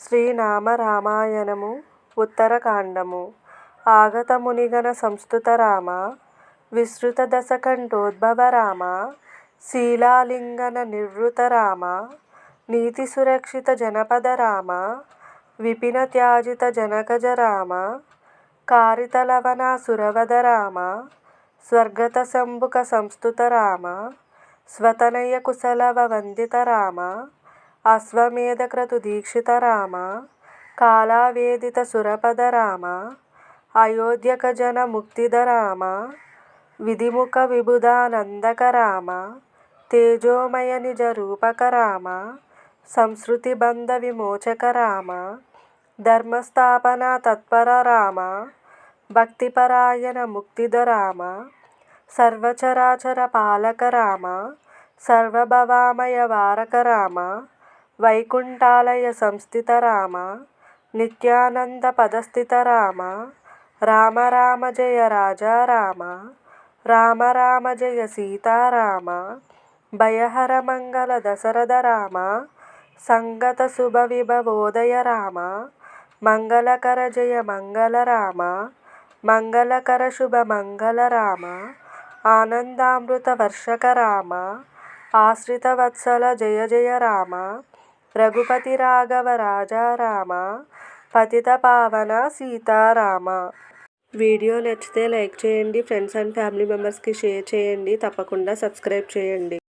శ్రీనామ రామాయణము ఉత్తరకాండము ఆగతమునిగణ సంస్తుత రామ విస్తృత దశకంఠోద్భవ రామ శీలాలింగన నిర్వృత రామ నీతి సురక్షిత జనపద రామ విపిన త్యాజిత జనకజ రామ కారితలవన సురవద రామ స్వర్గత శంభుక సంస్తుత రామ స్వతనయ కుశలవ వందిత రామ అశ్వమేధక్రతు దీక్షిత రామ కాలావేదిత సురపద రామ అయోధ్యక జన ముక్తిద రామ విధిముఖ విబుధానందక రామ తేజోమయ నిజ రూపక రామ సంస్కృతి బంధ విమోచక రామ ధర్మస్థాపన తత్పర రామ భక్తిపరాయణ ముక్తిద రామ సర్వచరాచర పాలక రామ సర్వభవామయ వారక రామ వైకుంఠాలయ సంస్థిత రామ నిత్యానంద పదస్థిత రామ రామ రామ జయ రాజారామ రామ రామ జయ సీతారామ భయహర మంగళ దశరథ రామ సంగత శుభ విభవోదయ రామ మంగళకర జయ మంగళ రామ మంగళకర శుభ మంగళ రామ ఆనందామృత వర్షక రామ ఆశ్రిత వత్సల జయ జయ రామ రఘుపతి రాఘవ రాజారామ పతిత పావన సీతారామ. వీడియో నచ్చితే లైక్ చేయండి ఫ్రెండ్స్ అండ్ ఫ్యామిలీ మెంబర్స్కి షేర్ చేయండి తప్పకుండా సబ్స్క్రైబ్ చేయండి.